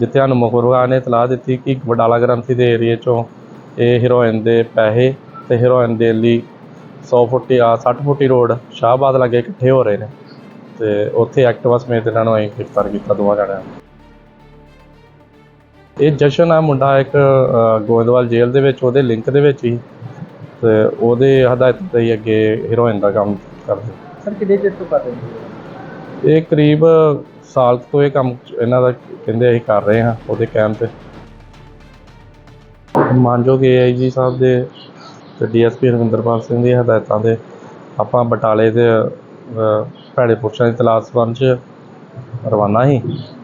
ਜਿੱਥੇ ਸਾਨੂੰ ਮੁਖਬਰਾ ਨੇ ਇਤਲਾਹ ਦਿੱਤੀ ਕਿ ਵਡਾਲਾ ਗ੍ਰੰਥੀ ਦੇ ਏਰੀਏ ਚੋਂ ਇਹ ਹੀਰੋਇਨ ਦੇ ਪੈਸੇ ਤੇ ਹੀਰੋਇਨ ਦੇ ਲਈ 100 ਫੁੱਟੀ ਆ 60 ਫੁੱਟੀ ਰੋਡ ਸ਼ਾਹਬਾਦ ਲਾਗੇ ਇਕੱਠੇ ਹੋ ਰਹੇ ਨੇ ਤੇ ਉੱਥੇ ਐਕਟਿਵਾ ਸਮੇਤ ਇਹਨਾਂ ਨੂੰ ਅਸੀਂ ਗ੍ਰਿਫਤਾਰ ਕੀਤਾ ਦੋਵਾਂ ਜਣਿਆਂ ਨੂੰ। ਇਹ ਜਸ਼ਨ ਆ ਮੁੰਡਾ ਇੱਕ ਗੋਇੰਦਵਾਲ ਜੇਲ੍ਹ ਦੇ ਵਿੱਚ ਉਹਦੇ ਲਿੰਕ ਦੇ ਵਿੱਚ ਹੀ ਤੇ ਉਹਦੇ ਹਦਾਇਤ ਤੇ ਹੀ ਅੱਗੇ ਹੀਰੋਇਨ ਦਾ ਕੰਮ ਕਰਦੇ। ਸਰ ਕਿੰਨੇ ਚਿਰ ਤੋਂ ਕਰ ਰਹੇ ਹੋ ਇਹ ਕਰੀਬ ਸਾਲ ਤੋਂ ਇਹ ਕੰਮ ਇਹਨਾਂ ਦਾ ਕਹਿੰਦੇ ਅਸੀਂ ਕਰ ਰਹੇ ਹਾਂ ਉਹਦੇ ਕਹਿਣ ਤੇ। ਮਾਨਯੋਗ ਏਆਈਜੀ ਸਾਹਿਬ ਦੇ ਤੇ ਡੀਐਸਪੀ ਰਵਿੰਦਰਪਾਲ ਸਿੰਘ ਦੀ ਹਦਾਇਤਾਂ ਦੇ ਆਪਾਂ ਬਟਾਲੇ ਦੇ ਭੈੜੇ ਪੁਰਸ਼ਾਂ ਦੀ ਤਲਾਸ਼ ਸੰਬੰਧ 'ਚ ਰਵਾਨਾ ਸੀ,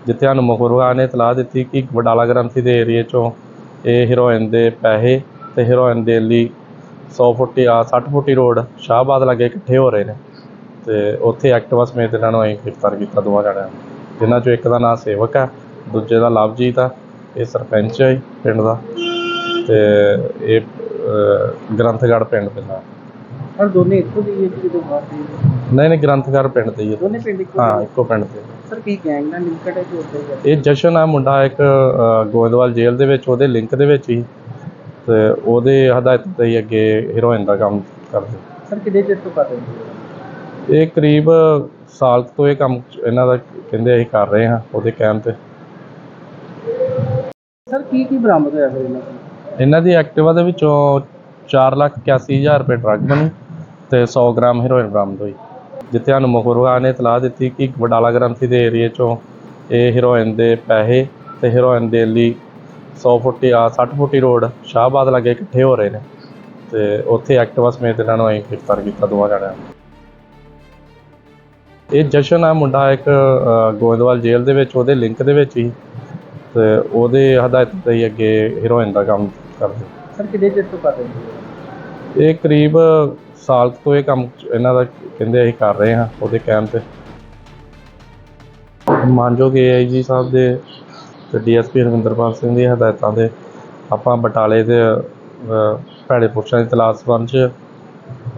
ਜਿੱਥੇ ਸਾਨੂੰ ਮੁਖਬਰਾ ਨੇ ਇਤਲਾਹ ਦਿੱਤੀ ਕਿ ਬਟਾਲਾ ਗ੍ਰੰਥੀ ਦੇ ਏਰੀਏ ਚੋਂ ਇਹ ਹੀਰੋਇਨ ਦੇ ਪੈਸੇ ਤੇ ਹੀਰੋਇਨ ਦੇ ਲਈ 100 ਫੁੱਟੀ, ਆ 60 ਫੁੱਟੀ ਰੋਡ ਸ਼ਾਹਬਾਦ ਲਾਗੇ ਇਕੱਠੇ ਹੋ ਰਹੇ ਨੇ ਤੇ ਉੱਥੇ ਐਕਟਿਵਾ ਸਮੇਤ ਇਹਨਾਂ ਨੂੰ ਅਸੀਂ ਗ੍ਰਿਫਤਾਰ ਕੀਤਾ, ਦੋਵਾਂ ਜਣਿਆਂ ਨੂੰ। ਜਿਨ੍ਹਾਂ ਚੋਂ ਇੱਕ ਦਾ ਨਾਮ ਸੇਵਕ ਹੈ ਦੂਜੇ ਦਾ ਲਵਜੀਤ ਆ ਇਹ ਸਰਪੰਚ ਹੈ ਪਿੰਡ ਦਾ। ਤੇ ਇਹ ਅਹ, ਗ੍ਰੰਥਗੜ੍ਹ ਪਿੰਡ ਪੈਂਦਾ ਸਰ ਦੋਨੇ ਇੱਕੋ ਦੀ ਹੈ ਕਿ ਜਦੋਂ ਬਾਹਰ ਦੇ ਨਹੀਂ ਨਹੀਂ ਗ੍ਰੰਥਗੜ੍ਹ ਪਿੰਡ ਤੇ ਹੀ। ਦੋਨੇ ਪਿੰਡ ਇੱਕੋ ਹਾਂ ਦੇ? ਇੱਕੋ ਪਿੰਡ ਤੇ ਸਰ ਕੀ ਗੈਂਗ ਨਾਲ ਲਿੰਕਡ ਹੈ ਕਿ ਹੈ ਇਹ ਜਸ਼ਨ ਆ ਮੁੰਡਾ ਇੱਕ ਅ, ਗੋਇੰਦਵਾਲ ਜੇਲ੍ਹ ਦੇ ਵਿੱਚ ਉਹਦੇ ਲਿੰਕ ਦੇ ਵਿੱਚ ਹੀ। ਤੇ ਉਹਦੇ ਹਦਾਇਤ ਤੇ ਹੀ ਅੱਗੇ ਹੀਰੋਇਨ ਦਾ ਕੰਮ ਕਰਦੇ। ਸਰ ਕਿੰਨੇ ਚਿਰ ਤੋਂ ਕਰ ਰਹੇ ਹੋ ਇਹ ਕਰੀਬ ਸਾਲ ਕੁ ਤੋਂ ਇਹ ਕੰਮ ਇਹਨਾਂ ਦਾ ਕਹਿੰਦੇ ਅਸੀਂ ਕਰ ਰਹੇ ਹਾਂ ਉਹਦੇ ਕਹਿਣ ਤੇ। ਸਰ ਕੀ ਕੀ ਬਰਾਮਦ ਹੋਇਆ ਫਿਰ ਇਹਨਾਂ ਕੋਲ ਇਹਨਾਂ ਦੀ ਐਕਟਿਵਾ ਦੇ ਵਿੱਚੋਂ 481000 ਰੁਪਏ ਡਰੱਗ ਬਣੀ ਤੇ 100 ਗ੍ਰਾਮ ਹੈਰੋਇਨ ਬਰਾਮਦ ਹੋਈ। ਜਿੱਥੇ ਸਾਨੂੰ ਮੁਖਬਰਾ ਨੇ ਇਤਲਾਹ ਦਿੱਤੀ ਕਿ ਵਡਾਲਾ ਗ੍ਰੰਥੀ ਦੇ ਏਰੀਏ ਚੋਂ ਇਹ ਹੈਰੋਇਨ ਦੇ ਪੈਸੇ ਤੇ ਹੈਰੋਇਨ ਦੇ ਲਈ 100 ਫੁੱਟੀ ਆ 60 ਫੁੱਟੀ ਰੋਡ ਸ਼ਾਹਬਾਦ ਲਾਗੇ ਇਕੱਠੇ ਹੋ ਰਹੇ ਨੇ ਤੇ ਉੱਥੇ ਐਕਟਿਵਾ ਸਮੇਤ ਇਹਨਾਂ ਨੂੰ ਅਸੀਂ ਗ੍ਰਿਫਤਾਰ ਕੀਤਾ ਦੋਵਾਂ ਜਣਿਆਂ ਨੂੰ। ਇਹ ਜਸ਼ਨ ਆ ਮੁੰਡਾ ਇੱਕ ਅ, ਗੋਇੰਦਵਾਲ ਜੇਲ੍ਹ ਦੇ ਵਿੱਚ ਉਹਦੇ ਲਿੰਕ ਦੇ ਵਿੱਚ ਹੀ। ਤੇ ਉਹਦੇ ਹਦਾਇਤ ਤੇ ਹੀ ਅੱਗੇ ਹੀਰੋਇਨ ਦਾ ਕੰਮ ਕਰਦੇ। ਸਰ ਕਿੰਨੇ ਚਿਰ ਤੋਂ ਕਰ ਰਹੇ ਹੋ ਇਹ ਕਰੀਬ ਸਾਲ ਕੁ ਤੋਂ ਇਹ ਕੰਮ ਇਹਨਾਂ ਦਾ ਕਹਿੰਦੇ ਅਸੀਂ ਕਰ ਰਹੇ ਹਾਂ ਉਹਦੇ ਕਹਿਣ ਤੇ। ਮਾਨਯੋਗ ਏਆਈਜੀ ਸਾਹਿਬ ਦੇ ਤੇ ਡੀਐਸਪੀ ਰਵਿੰਦਰਪਾਲ ਸਿੰਘ ਦੀ ਹਦਾਇਤਾਂ ਦੇ ਆਪਾਂ ਬਟਾਲੇ ਦੇ ਅ, ਭੈੜੇ ਪੁਰਸ਼ਾਂ ਦੀ ਤਲਾਸ਼ ਸੰਬੰਧ 'ਚ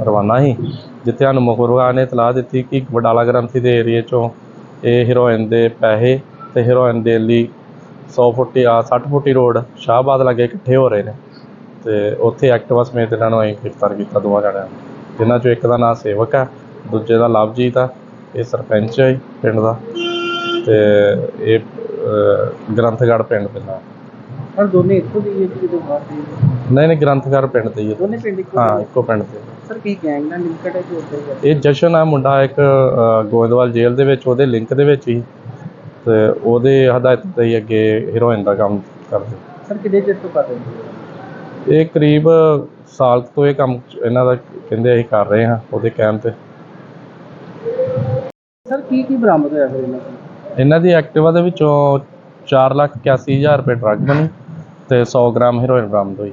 ਰਵਾਨਾ ਸੀ ਜਿੱਥੇ ਸਾਨੂੰ ਮੁਖਬਰਾ ਨੇ ਇਤਲਾਹ ਦਿੱਤੀ ਕਿ ਵਡਾਲਾ ਗ੍ਰੰਥੀ ਦੇ ਏਰੀਏ ਚੋਂ ਇਹ ਹੀਰੋਇਨ ਦੇ ਪੈਸੇ ਤੇ ਹੀਰੋਇਨ ਦੇ ਲਈ 100 ਫੁੱਟੀ ਆ 60 ਫੁੱਟੀ ਰੋਡ ਸ਼ਾਹਬਾਦ ਲਾਗੇ ਇਕੱਠੇ ਹੋ ਰਹੇ ਨੇ ਤੇ ਉੱਥੇ ਐਕਟਿਵਾ ਸਮੇਤ ਇਹਨਾਂ ਨੂੰ ਅਸੀਂ ਗ੍ਰਿਫਤਾਰ ਕੀਤਾ ਦੋਵਾਂ ਜਣਿਆਂ ਨੂੰ ਜਿਨ੍ਹਾਂ ਚੋਂ ਇੱਕ ਦਾ ਨਾਮ ਸੇਵਕ ਹੈ ਦੂਜੇ ਦਾ ਲਵਜੀਤ ਆ ਇਹ ਸਰਪੰਚ ਹੈ ਪਿੰਡ ਦਾ ਤੇ ਇਹ ਅਹ, ਗ੍ਰੰਥਗੜ੍ਹ ਪਿੰਡ ਪੈਂਦਾ ਸਰ ਦੋਨੇ ਇੱਕੋ ਦੀ ਹੈ ਕਿ ਜਦੋਂ ਬਾਹਰ ਦੇ ਨਹੀਂ ਨਹੀਂ ਗ੍ਰੰਥਗੜ੍ਹ ਪਿੰਡ ਤੇ ਹੀ ਹੈ। ਦੋਨੇ ਪਿੰਡ ਇੱਕੋ ਹਾਂ ਦੇ? ਇੱਕੋ ਪਿੰਡ ਤੇ ਸਰ ਕੀ ਗੈਂਗ ਨਾਲ ਲਿੰਕਡ ਹੈ ਕਿ ਉੱਤੇ ਹੈ ਇਹ ਜਸ਼ਨ ਆ ਮੁੰਡਾ ਇੱਕ ਅ, ਗੋਇੰਦਵਾਲ ਜੇਲ੍ਹ ਦੇ ਵਿੱਚ ਉਹਦੇ ਲਿੰਕ ਦੇ ਵਿੱਚ ਹੀ। ਤੇ ਉਹਦੇ ਹਦਾਇਤ ਤੇ ਹੀ ਅੱਗੇ ਹੀਰੋਇਨ ਦਾ ਕੰਮ ਕਰਦੇ। ਸਰ ਕਿੰਨੇ ਚਿਰ ਤੋਂ ਕਰ ਰਹੇ ਹੋ ਇਹ ਕਰੀਬ ਸਾਲ ਕੁ ਤੋਂ ਇਹ ਕੰਮ ਇਹਨਾਂ ਦਾ ਕਹਿੰਦੇ ਅਸੀਂ ਕਰ ਰਹੇ ਹਾਂ ਉਹਦੇ ਕਹਿਣ ਤੇ। ਸਰ ਕੀ ਕੀ ਬਰਾਮਦ ਹੋਇਆ ਫਿਰ ਇਹਨਾਂ ਦੀ? ਐਕਟਿਵਾ ਦੇ ਵਿੱਚੋਂ 481000 ਰੁਪਏ ਡਰੱਗ ਬਣੀ। ਤੇ 100 ਗ੍ਰਾਮ ਹੈਰੋਇਨ ਬਰਾਮਦ ਹੋਈ